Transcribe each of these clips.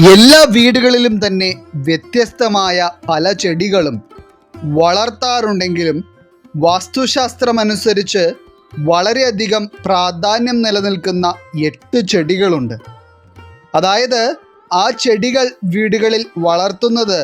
എല്ലാ വീടുകളിലും തന്നെ വ്യത്യസ്തമായ പല ചെടികളും വളർത്താറുണ്ടെങ്കിലും വാസ്തുശാസ്ത്രമനുസരിച്ച് വളരെയധികം പ്രാധാന്യം നിലനിൽക്കുന്ന എട്ട് ചെടികളുണ്ട്. അതായത് ആ ചെടികൾ വീടുകളിൽ വളർത്തുന്നത്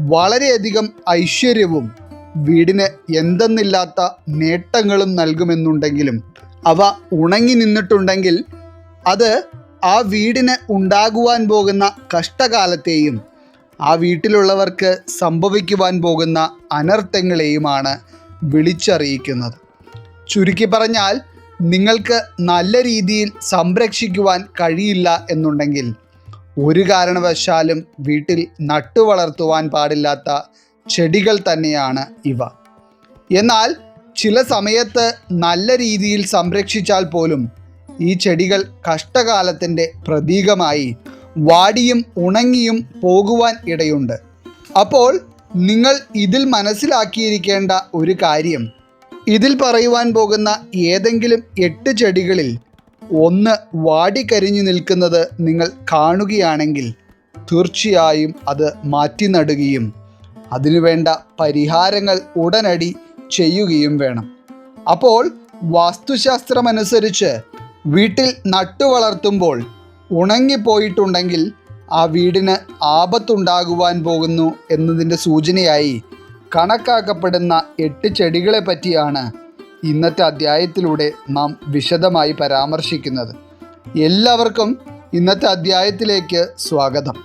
വളരെയധികം ഐശ്വര്യവും വീടിന് എന്തെന്നില്ലാത്ത നേട്ടങ്ങളും നൽകുമെന്നുണ്ടെങ്കിലും അവ ഉണങ്ങി നിന്നിട്ടുണ്ടെങ്കിൽ അത് ആ വീടിന് ഉണ്ടാകുവാൻ പോകുന്ന കഷ്ടകാലത്തെയും ആ വീട്ടിലുള്ളവർക്ക് സംഭവിക്കുവാൻ പോകുന്ന അനർത്ഥങ്ങളെയുമാണ് വിളിച്ചറിയിക്കുന്നത്. ചുരുക്കി പറഞ്ഞാൽ നിങ്ങൾക്ക് നല്ല രീതിയിൽ സംരക്ഷിക്കുവാൻ കഴിയില്ല എന്നുണ്ടെങ്കിൽ ഒരു കാരണവശാലും വീട്ടിൽ നട്ടുവളർത്തുവാൻ പാടില്ലാത്ത ചെടികൾ തന്നെയാണ് ഇവ. എന്നാൽ ചില സമയത്ത് നല്ല രീതിയിൽ സംരക്ഷിച്ചാൽ പോലും ഈ ചെടികൾ കഷ്ടകാലത്തിന്റെ പ്രതീകമായി വാടിയും ഉണങ്ങിയും പോകുവാൻ ഇടയുണ്ട്. അപ്പോൾ നിങ്ങൾ ഇതിൽ മനസ്സിലാക്കിയിരിക്കേണ്ട ഒരു കാര്യം. ഇതിൽ പറയുവാൻ പോകുന്ന ഏതെങ്കിലും എട്ട് ചെടികളിൽ ഒന്ന് വാടിക്കരിഞ്ഞു നിൽക്കുന്നത് നിങ്ങൾ കാണുകയാണെങ്കിൽ തീർച്ചയായും അത് മാറ്റി നടുകയും അതിനുവേണ്ട പരിഹാരങ്ങൾ ഉടനടി ചെയ്യുകയും വേണം. അപ്പോൾ വാസ്തുശാസ്ത്രമനുസരിച്ച് വീട്ടിൽ നട്ടുവളർത്തുമ്പോൾ ഉണങ്ങിപ്പോയിട്ടുണ്ടെങ്കിൽ ആ വീടിന് ആപത്തുണ്ടാകുവാൻ പോകുന്നു എന്നതിന്റെ സൂചനയായി കണക്കാക്കപ്പെടുന്ന എട്ട് ചെടികളെ പറ്റിയാണ് ഇന്നത്തെ അധ്യായത്തിലൂടെ നാം വിശദമായി പരാമർശിക്കുന്നത്. എല്ലാവർക്കും ഇന്നത്തെ അധ്യായത്തിലേക്ക് സ്വാഗതം.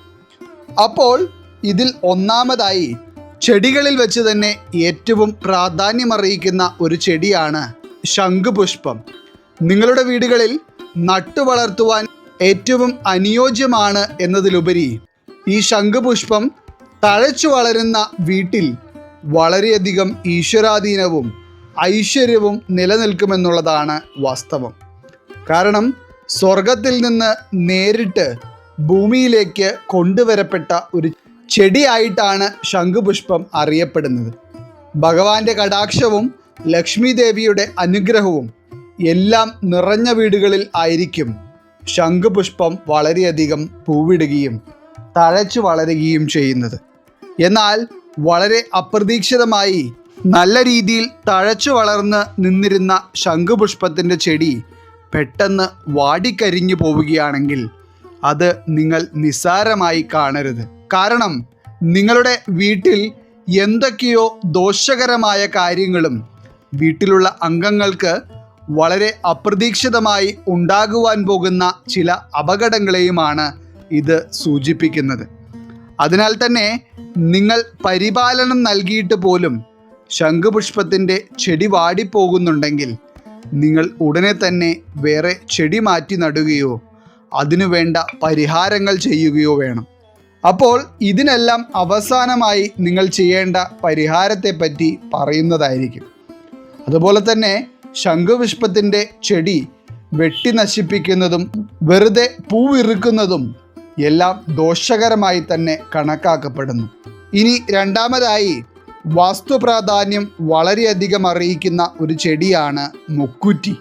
അപ്പോൾ ഇതിൽ ഒന്നാമതായി ചെടികളിൽ വെച്ച് തന്നെ ഏറ്റവും പ്രാധാന്യമറിയിക്കുന്ന ഒരു ചെടിയാണ് ശംഖുപുഷ്പം. നിങ്ങളുടെ വീടുകളിൽ നട്ടു വളർത്തുവാൻ ഏറ്റവും അനുയോജ്യമാണ് എന്നതിലുപരി ഈ ശംഖുപുഷ്പം തഴച്ചു വളരുന്ന വീട്ടിൽ വളരെയധികം ഈശ്വരാധീനവും ഐശ്വര്യവും നിലനിൽക്കുമെന്നുള്ളതാണ് വാസ്തവം. കാരണം സ്വർഗത്തിൽ നിന്ന് നേരിട്ട് ഭൂമിയിലേക്ക് കൊണ്ടുവരപ്പെട്ട ഒരു ചെടിയായിട്ടാണ് ശംഖുപുഷ്പം അറിയപ്പെടുന്നത്. ഭഗവാന്റെ കടാക്ഷവും ലക്ഷ്മി ദേവിയുടെ അനുഗ്രഹവും എല്ലാം നിറഞ്ഞ വീടുകളിൽ ആയിരിക്കും. ശംഖുപുഷ്പം വളരെയധികം പൂവിടുകയും തഴച്ചു വളരുകയും ചെയ്യുന്നത്. എന്നാൽ വളരെ അപ്രതീക്ഷിതമായി നല്ല രീതിയിൽ തഴച്ചു വളർന്ന് നിന്നിരുന്ന ശംഖുപുഷ്പത്തിന്റെ ചെടി പെട്ടെന്ന് വാടിക്കരിഞ്ഞു പോവുകയാണെങ്കിൽ അത് നിങ്ങൾ നിസ്സാരമായി കാണരുത്. കാരണം നിങ്ങളുടെ വീട്ടിൽ എന്തൊക്കെയോ ദോഷകരമായ കാര്യങ്ങളും വീട്ടിലുള്ള അംഗങ്ങൾക്ക് വളരെ അപ്രതീക്ഷിതമായി ഉണ്ടാകുവാൻ പോകുന്ന ചില അപകടങ്ങളെയുമാണ് ഇത് സൂചിപ്പിക്കുന്നത്. അതിനാൽ തന്നെ നിങ്ങൾ പരിപാലനം നൽകിയിട്ട് പോലും ശംഖുപുഷ്പത്തിന്റെ ചെടി വാടിപ്പോകുന്നുണ്ടെങ്കിൽ നിങ്ങൾ ഉടനെ തന്നെ വേറെ ചെടി മാറ്റി നടുകയോ അതിനു വേണ്ട പരിഹാരങ്ങൾ ചെയ്യുകയോ വേണം. അപ്പോൾ ഇതിനെല്ലാം അവസാനമായി നിങ്ങൾ ചെയ്യേണ്ട പരിഹാരത്തെപ്പറ്റി പറയുന്നതായിരിക്കും. അതുപോലെ തന്നെ ശംഖുപുഷ്പത്തിന്റെ ചെടി വെട്ടി നശിപ്പിക്കുന്നതും വെറുതെ പൂവിറുക്കുന്നതും എല്ലാം ദോഷകരമായി തന്നെ കണക്കാക്കപ്പെടുന്നു. ഇനി രണ്ടാമതായി വാസ്തു പ്രാധാന്യം വളരെയധികം അറിയിക്കുന്ന ഒരു ചെടിയാണ് മുക്കുറ്റി.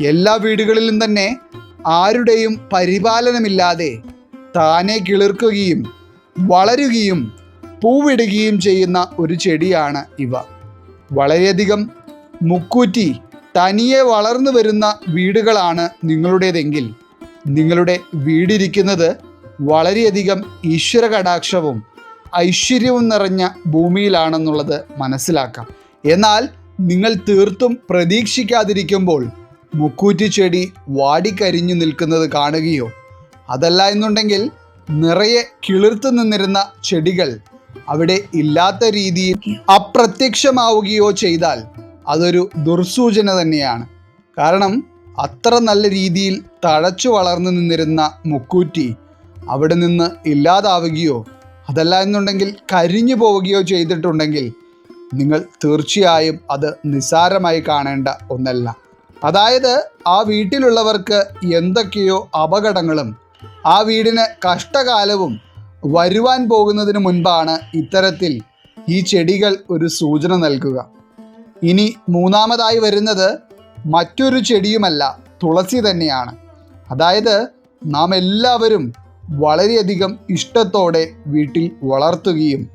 എല്ലാ വീടുകളിലും തന്നെ ആരുടെയും പരിപാലനമില്ലാതെ താനെ കിളിർക്കുകയും വളരുകയും പൂവിടുകയും ചെയ്യുന്ന ഒരു ചെടിയാണ് ഇവ. വളരെയധികം മുക്കൂറ്റി തനിയെ വളർന്നു വരുന്ന വീടുകളാണ് നിങ്ങളുടേതെങ്കിൽ. നിങ്ങളുടെ വീടിരിക്കുന്നത് വളരെയധികം ഈശ്വര കടാക്ഷവും ഐശ്വര്യവും നിറഞ്ഞ ഭൂമിയിലാണെന്നുള്ളത് മനസ്സിലാക്കാം. എന്നാൽ നിങ്ങൾ തീർത്തും പ്രതീക്ഷിക്കാതിരിക്കുമ്പോൾ മുക്കൂറ്റി ചെടി വാടിക്കരിഞ്ഞു നിൽക്കുന്നത് കാണുകയോ അതല്ല എന്നുണ്ടെങ്കിൽ നിറയെ കിളിർത്തു നിന്നിരുന്ന ചെടികൾ അവിടെ ഇല്ലാത്ത രീതിയിൽ അപ്രത്യക്ഷമാവുകയോ ചെയ്താൽ അതൊരു ദുർസൂചന തന്നെയാണ്. കാരണം അത്ര നല്ല രീതിയിൽ തഴച്ചു വളർന്നു നിന്നിരുന്ന മുക്കൂറ്റി അവിടെ നിന്ന് ഇല്ലാതാവുകയോ അതല്ല എന്നുണ്ടെങ്കിൽ കരിഞ്ഞു പോവുകയോ ചെയ്തിട്ടുണ്ടെങ്കിൽ നിങ്ങൾ തീർച്ചയായും അത് നിസ്സാരമായി കാണേണ്ട ഒന്നല്ല. അതായത് ആ വീട്ടിലുള്ളവർക്ക് എന്തൊക്കെയോ അപകടങ്ങളും ആ വീടിന് കഷ്ടകാലവും വരുവാൻ പോകുന്നതിന് മുൻപാണ് ഇത്തരത്തിൽ ഈ ചെടികൾ ഒരു സൂചന നൽകുക. ഇനി മൂന്നാമതായി വരുന്നത് മറ്റൊരു ചെടിയുമല്ല തുളസി തന്നെയാണ്. അതായത് നാം എല്ലാവരും വളരെയധികം ഇഷ്ടത്തോടെ വീട്ടിൽ വളർത്തുകയും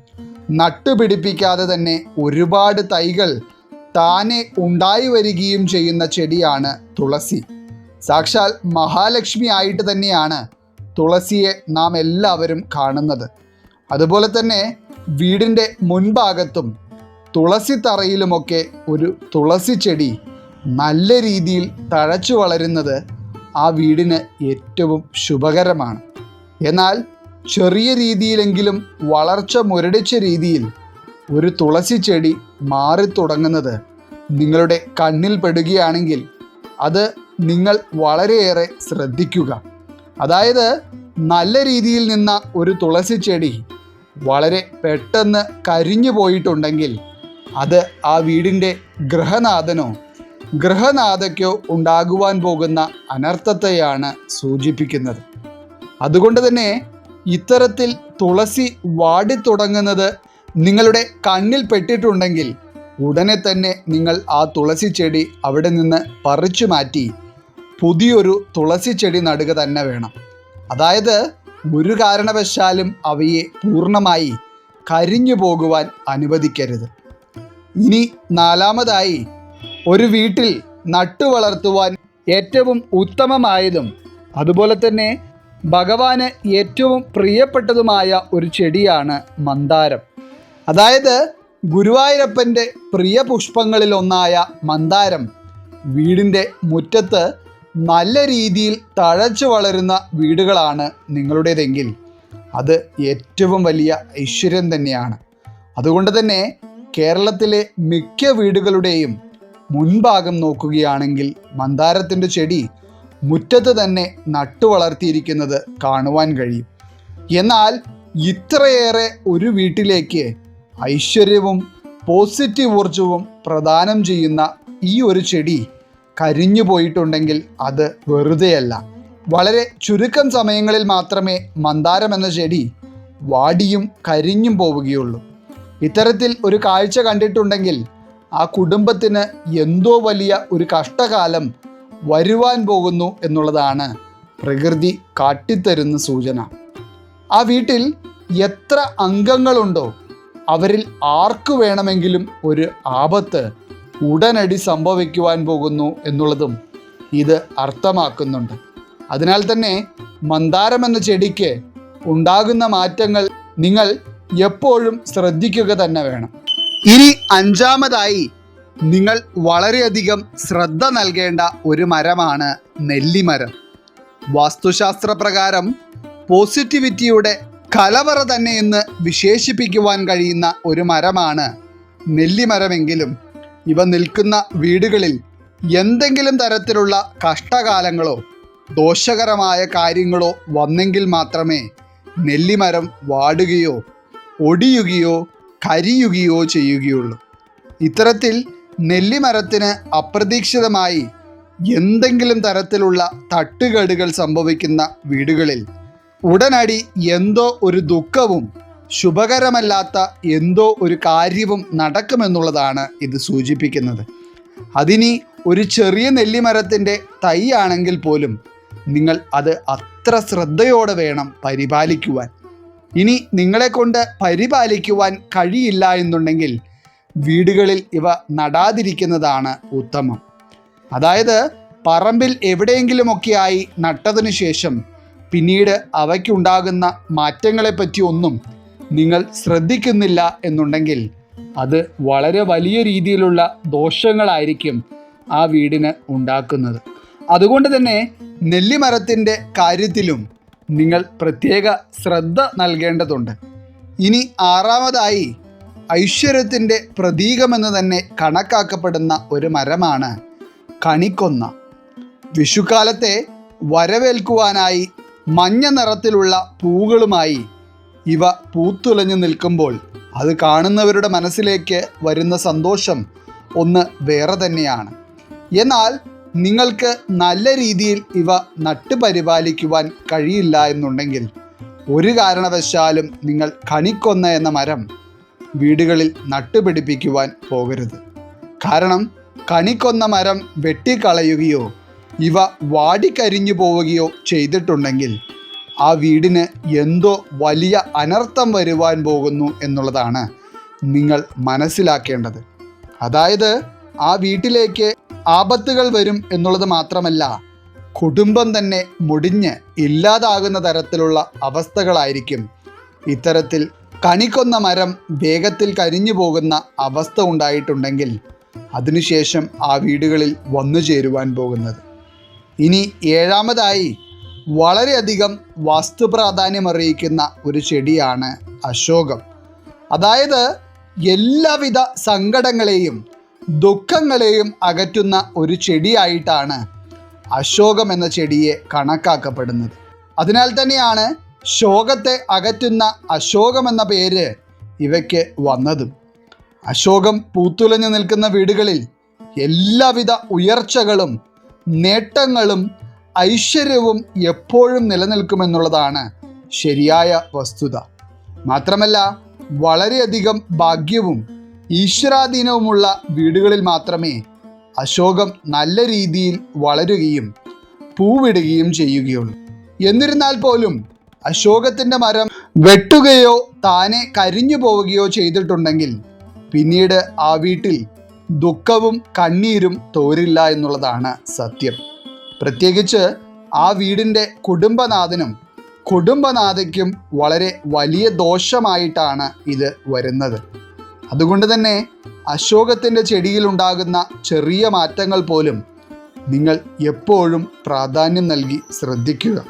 നട്ടുപിടിപ്പിക്കാതെ തന്നെ ഒരുപാട് തൈകൾ താനെ ഉണ്ടായി വരികയും ചെയ്യുന്ന ചെടിയാണ് തുളസി. സാക്ഷാൽ മഹാലക്ഷ്മി ആയിട്ട് തന്നെയാണ് തുളസിയെ നാം എല്ലാവരും കാണുന്നത്. അതുപോലെ തന്നെ വീടിന്റെ മുൻഭാഗത്തും തുളസി തറയിലുമൊക്കെ ഒരു തുളസി ചെടി നല്ല രീതിയിൽ തഴച്ചു വളരുന്നത് ആ വീടിന് ഏറ്റവും ശുഭകരമാണ്. എന്നാൽ ചെറിയ രീതിയിലെങ്കിലും വളർച്ച മുരടിച്ച രീതിയിൽ ഒരു തുളസി ചെടി മാറി തുടങ്ങുന്നത് നിങ്ങളുടെ കണ്ണിൽ പെടുകയാണെങ്കിൽ അത് നിങ്ങൾ വളരെയേറെ ശ്രദ്ധിക്കുക. അതായത് നല്ല രീതിയിൽ നിന്ന ഒരു തുളസി ചെടി വളരെ പെട്ടെന്ന് കരിഞ്ഞു പോയിട്ടുണ്ടെങ്കിൽ അത് ആ വീടിന്റെ ഗൃഹനാഥനോ ഗൃഹനാഥയ്ക്കോ ഉണ്ടാകുവാൻ പോകുന്ന അനർത്ഥത്തെയാണ് സൂചിപ്പിക്കുന്നത്. അതുകൊണ്ട് തന്നെ ഇത്തരത്തിൽ തുളസി വാടിത്തുടങ്ങുന്നത് നിങ്ങളുടെ കണ്ണിൽ പെട്ടിട്ടുണ്ടെങ്കിൽ ഉടനെ തന്നെ നിങ്ങൾ ആ തുളസി ചെടി അവിടെ നിന്ന് പറിച്ചു മാറ്റി പുതിയൊരു തുളസി ചെടി നടുക തന്നെ വേണം. അതായത് ഒരു കാരണവശാലും അവയെ പൂർണമായി കരിഞ്ഞു പോകുവാൻ അനുവദിക്കരുത്. ഇനി നാലാമതായി ഒരു വീട്ടിൽ നട്ടുവളർത്തുവാൻ ഏറ്റവും ഉത്തമമായതും അതുപോലെ തന്നെ ഭഗവാന് ഏറ്റവും പ്രിയപ്പെട്ടതുമായ ഒരു ചെടിയാണ് മന്ദാരം. അതായത് ഗുരുവായൂരപ്പന്റെ പ്രിയ പുഷ്പങ്ങളിലൊന്നായ മന്ദാരം വീടിന്റെ മുറ്റത്ത് നല്ല രീതിയിൽ തഴച്ചു വളരുന്ന വീടുകളാണ് നിങ്ങളുടേതെങ്കിൽ. അത് ഏറ്റവും വലിയ ഐശ്വര്യം തന്നെയാണ്. അതുകൊണ്ട് തന്നെ കേരളത്തിലെ മിക്ക വീടുകളുടെയും മുൻഭാഗം നോക്കുകയാണെങ്കിൽ മന്ദാരത്തിന്റെ ചെടി മുറ്റത്ത് തന്നെ നട്ടു വളർത്തിയിരിക്കുന്നത് കാണുവാൻ കഴിയും. എന്നാൽ ഇത്രയേറെ ഒരു വീട്ടിലേക്ക് ഐശ്വര്യവും പോസിറ്റീവ് ഊർജവും പ്രദാനം ചെയ്യുന്ന ഈ ഒരു ചെടി കരിഞ്ഞു പോയിട്ടുണ്ടെങ്കിൽ അത് വെറുതെയല്ല. വളരെ ചുരുക്കം സമയങ്ങളിൽ മാത്രമേ മന്ദാരം എന്ന ചെടി വാടിയും കരിഞ്ഞും പോവുകയുള്ളൂ. ഇത്തരത്തിൽ ഒരു കാഴ്ച കണ്ടിട്ടുണ്ടെങ്കിൽ ആ കുടുംബത്തിന് എന്തോ വലിയ ഒരു കഷ്ടകാലം വരുവാൻ പോകുന്നു എന്നുള്ളതാണ് പ്രകൃതി കാട്ടിത്തരുന്ന സൂചന. ആ വീട്ടിൽ എത്ര അംഗങ്ങളുണ്ടോ? അവരിൽ ആർക്കു വേണമെങ്കിലും ഒരു ആപത്ത് ഉടനടി സംഭവിക്കുവാൻ പോകുന്നു എന്നുള്ളതും ഇത് അർത്ഥമാക്കുന്നുണ്ട്. അതിനാൽ തന്നെ മന്ദാരം എന്ന ചെടിക്ക് ഉണ്ടാകുന്ന മാറ്റങ്ങൾ നിങ്ങൾ എപ്പോഴും ശ്രദ്ധിക്കുക തന്നെ വേണം. ഇനി അഞ്ചാമതായി നിങ്ങൾ വളരെയധികം ശ്രദ്ധ നൽകേണ്ട ഒരു മരമാണ് നെല്ലിമരം. വാസ്തുശാസ്ത്ര പ്രകാരം പോസിറ്റിവിറ്റിയുടെ കലവറ തന്നെ എന്ന് വിശേഷിപ്പിക്കുവാൻ കഴിയുന്ന ഒരു മരമാണ് നെല്ലിമരമെങ്കിലും. ഇവ നിൽക്കുന്ന വീടുകളിൽ എന്തെങ്കിലും തരത്തിലുള്ള കഷ്ടകാലങ്ങളോ ദോഷകരമായ കാര്യങ്ങളോ വന്നെങ്കിൽ മാത്രമേ നെല്ലിമരം വാടുകയോ ഒടിയുകയോ കരിയുകയോ ചെയ്യുകയുള്ളൂ. ഇത്തരത്തിൽ നെല്ലിമരത്തിന് അപ്രതീക്ഷിതമായി എന്തെങ്കിലും തരത്തിലുള്ള തട്ടുകേടുകൾ സംഭവിക്കുന്ന വീടുകളിൽ ഉടനടി എന്തോ ഒരു ദുഃഖവും ശുഭകരമല്ലാത്ത എന്തോ ഒരു കാര്യവും നടക്കുമെന്നുള്ളതാണ് ഇത് സൂചിപ്പിക്കുന്നത്. അതിനി ഒരു ചെറിയ നെല്ലിമരത്തിന്റെ തൈ ആണെങ്കിൽ പോലും നിങ്ങൾ അത് അത്ര ശ്രദ്ധയോടെ വേണം പരിപാലിക്കുവാൻ. ഇനി നിങ്ങളെ കൊണ്ട് പരിപാലിക്കുവാൻ കഴിയില്ല എന്നുണ്ടെങ്കിൽ വീടുകളിൽ ഇവ നടാതിരിക്കുന്നതാണ് ഉത്തമം. അതായത് പറമ്പിൽ എവിടെയെങ്കിലുമൊക്കെയായി നട്ടതിനു ശേഷം പിന്നീട് അവയ്ക്കുണ്ടാകുന്ന മാറ്റങ്ങളെപ്പറ്റി ഒന്നും നിങ്ങൾ ശ്രദ്ധിക്കുന്നില്ല എന്നുണ്ടെങ്കിൽ അത് വളരെ വലിയ രീതിയിലുള്ള ദോഷങ്ങളായിരിക്കും ആ വീടിന് ഉണ്ടാക്കുന്നത്. അതുകൊണ്ട് തന്നെ നെല്ലിമരത്തിന്റെ കാര്യത്തിലും നിങ്ങൾ പ്രത്യേക ശ്രദ്ധ നൽകേണ്ടതുണ്ട്. ഇനി ആറാമതായി ഐശ്വര്യത്തിന്റെ പ്രതീകമെന്ന് തന്നെ കണക്കാക്കപ്പെടുന്ന ഒരു മരമാണ് കണിക്കൊന്ന. വിഷുക്കാലത്തെ വരവേൽക്കുവാനായി മഞ്ഞ നിറത്തിലുള്ള പൂകളുമായി ഇവ പൂത്തുലഞ്ഞു നിൽക്കുമ്പോൾ അത് കാണുന്നവരുടെ മനസ്സിലേക്ക് വരുന്ന സന്തോഷം ഒന്ന് വേറെ തന്നെയാണ്. എന്നാൽ നിങ്ങൾക്ക് നല്ല രീതിയിൽ ഇവ നട്ടുപരിപാലിക്കുവാൻ കഴിയില്ല എന്നുണ്ടെങ്കിൽ ഒരു കാരണവശാലും നിങ്ങൾ കണിക്കൊന്ന എന്ന മരം വീടുകളിൽ നട്ടുപിടിപ്പിക്കുവാൻ പോകരുത്. കാരണം കണിക്കൊന്ന മരം വെട്ടിക്കളയുകയോ ഇവ വാടിക്കരിഞ്ഞു പോവുകയോ ചെയ്തിട്ടുണ്ടെങ്കിൽ ആ വീടിന് എന്തോ വലിയ അനർത്ഥം വരുവാൻ പോകുന്നു എന്നുള്ളതാണ് നിങ്ങൾ മനസ്സിലാക്കേണ്ടത്. അതായത് ആ വീട്ടിലേക്ക് ആപത്തുകൾ വരും എന്നുള്ളത് മാത്രമല്ല കുടുംബം തന്നെ മുടിഞ്ഞ് ഇല്ലാതാകുന്ന തരത്തിലുള്ള അവസ്ഥകളായിരിക്കും. ഇത്തരത്തിൽ കണിക്കൊന്ന മരം വേഗത്തിൽ കരിഞ്ഞു പോകുന്ന അവസ്ഥ ഉണ്ടായിട്ടുണ്ടെങ്കിൽ അതിനുശേഷം ആ വീടുകളിൽ വന്നു ചേരുവാൻ പോകുന്നത്. ഇനി ഏഴാമതായി വളരെയധികം വാസ്തു പ്രാധാന്യം അറിയിക്കുന്ന ഒരു ചെടിയാണ് അശോകം. അതായത് എല്ലാവിധ സങ്കടങ്ങളെയും ദുഃഖങ്ങളെയും അകറ്റുന്ന ഒരു ചെടിയായിട്ടാണ് അശോകം എന്ന ചെടിയെ കണക്കാക്കപ്പെടുന്നത്. അതിനാൽ തന്നെയാണ് ശോകത്തെ അകറ്റുന്ന അശോകം എന്ന പേര് ഇവയ്ക്ക് വന്നതും. അശോകം പൂത്തുലഞ്ഞു നിൽക്കുന്ന വീടുകളിൽ എല്ലാവിധ ഉയർച്ചകളും നേട്ടങ്ങളും ഐശ്വര്യവും എപ്പോഴും നിലനിൽക്കുമെന്നുള്ളതാണ് ശരിയായ വസ്തുത. മാത്രമല്ല വളരെയധികം ഭാഗ്യവും ഈശ്വരാധീനവുമുള്ള വീടുകളിൽ മാത്രമേ അശോകം നല്ല രീതിയിൽ വളരുകയും പൂവിടുകയും ചെയ്യുകയുള്ളൂ. എന്നിരുന്നാൽ പോലും അശോകത്തിന്റെ മരം വെട്ടുകയോ താനെ കരിഞ്ഞു പോവുകയോ ചെയ്തിട്ടുണ്ടെങ്കിൽ പിന്നീട് ആ വീട്ടിൽ ദുഃഖവും കണ്ണീരും തോരില്ല എന്നുള്ളതാണ് സത്യം. പ്രത്യേകിച്ച് ആ വീടിന്റെ കുടുംബനാഥനും കുടുംബനാഥയ്ക്കും വളരെ വലിയ ദോഷമായിട്ടാണ് ഇത് വരുന്നത്. അതുകൊണ്ട് തന്നെ അശോകത്തിന്റെ ചെടിയിലുണ്ടാകുന്ന ചെറിയ മാറ്റങ്ങൾ പോലും നിങ്ങൾ എപ്പോഴും പ്രാധാന്യം നൽകി ശ്രദ്ധിക്കുക.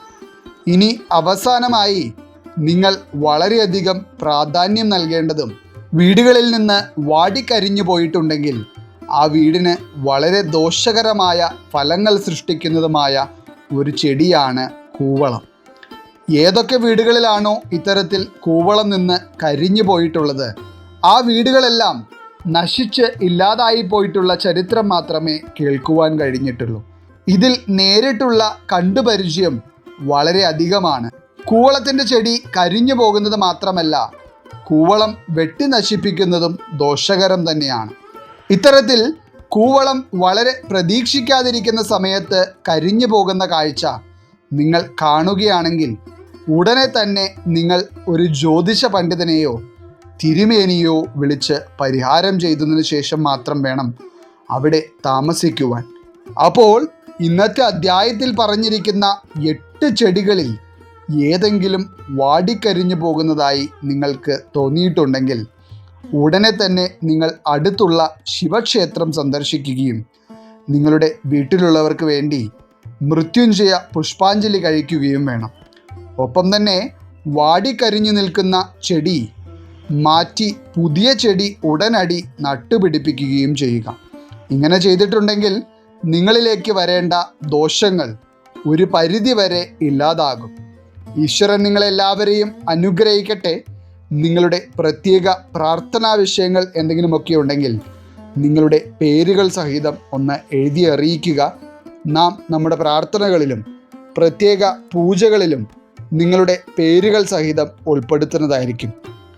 ഇനി അവസാനമായി നിങ്ങൾ വളരെയധികം പ്രാധാന്യം നൽകേണ്ടതും വീടുകളിൽ നിന്ന് വാടിക്കരിഞ്ഞു പോയിട്ടുണ്ടെങ്കിൽ ആ വീടിന് വളരെ ദോഷകരമായ ഫലങ്ങൾ സൃഷ്ടിക്കുന്നതുമായ ഒരു ചെടിയാണ് കൂവളം. ഏതൊക്കെ വീടുകളിലാണോ ഇത്തരത്തിൽ കൂവളം നിന്ന് കരിഞ്ഞു പോയിട്ടുള്ളത്? ആ വീടുകളെല്ലാം നശിച്ച് ഇല്ലാതായി പോയിട്ടുള്ള ചരിത്രം മാത്രമേ കേൾക്കുവാൻ കഴിഞ്ഞിട്ടുള്ളൂ. ഇതിൽ നേരിട്ടുള്ള കണ്ടുപരിചയം വളരെ അധികമാണ്. കൂവളത്തിന്റെ ചെടി കരിഞ്ഞു പോകുന്നത് മാത്രമല്ല കൂവളം വെട്ടി നശിപ്പിക്കുന്നതും ദോഷകരം തന്നെയാണ്. ഇത്തരത്തിൽ കൂവളം വളരെ പ്രതീക്ഷിക്കാതിരിക്കുന്ന സമയത്ത് കരിഞ്ഞു പോകുന്ന കാഴ്ച നിങ്ങൾ കാണുകയാണെങ്കിൽ ഉടനെ തന്നെ നിങ്ങൾ ഒരു ജ്യോതിഷ പണ്ഡിതനെയോ തിരുമേനിയോ വിളിച്ച് പരിഹാരം ചെയ്തതിനു ശേഷം മാത്രം വേണം അവിടെ താമസിക്കുവാൻ. അപ്പോൾ ഇന്നത്തെ അധ്യായത്തിൽ പറഞ്ഞിരിക്കുന്ന എട്ട് ചെടികളിൽ ഏതെങ്കിലും വാടിക്കരിഞ്ഞു പോകുന്നതായി നിങ്ങൾക്ക് തോന്നിയിട്ടുണ്ടെങ്കിൽ ഉടനെ തന്നെ നിങ്ങൾ അടുത്തുള്ള ശിവക്ഷേത്രം സന്ദർശിക്കുകയും നിങ്ങളുടെ വീട്ടിലുള്ളവർക്ക് വേണ്ടി മൃത്യുഞ്ജയ പുഷ്പാഞ്ജലി കഴിക്കുകയും വേണം. ഒപ്പം തന്നെ വാടിക്കരിഞ്ഞു നിൽക്കുന്ന ചെടി മാറ്റി പുതിയ ചെടി ഉടനടി നട്ടുപിടിപ്പിക്കുകയും ചെയ്യുക. ഇങ്ങനെ ചെയ്തിട്ടുണ്ടെങ്കിൽ നിങ്ങളിലേക്ക് വരേണ്ട ദോഷങ്ങൾ ഒരു പരിധി വരെ ഇല്ലാതാകും. ഈശ്വരൻ നിങ്ങളെല്ലാവരെയും അനുഗ്രഹിക്കട്ടെ. നിങ്ങളുടെ പ്രത്യേക പ്രാർത്ഥനാ വിഷയങ്ങൾ എന്തെങ്കിലുമൊക്കെ ഉണ്ടെങ്കിൽ നിങ്ങളുടെ പേരുകൾ സഹിതം ഒന്ന് എഴുതി അറിയിക്കുക. നാം നമ്മുടെ പ്രാർത്ഥനകളിലും പ്രത്യേക പൂജകളിലും നിങ്ങളുടെ പേരുകൾ സഹിതം ഉൾപ്പെടുത്തുന്നതായിരിക്കും.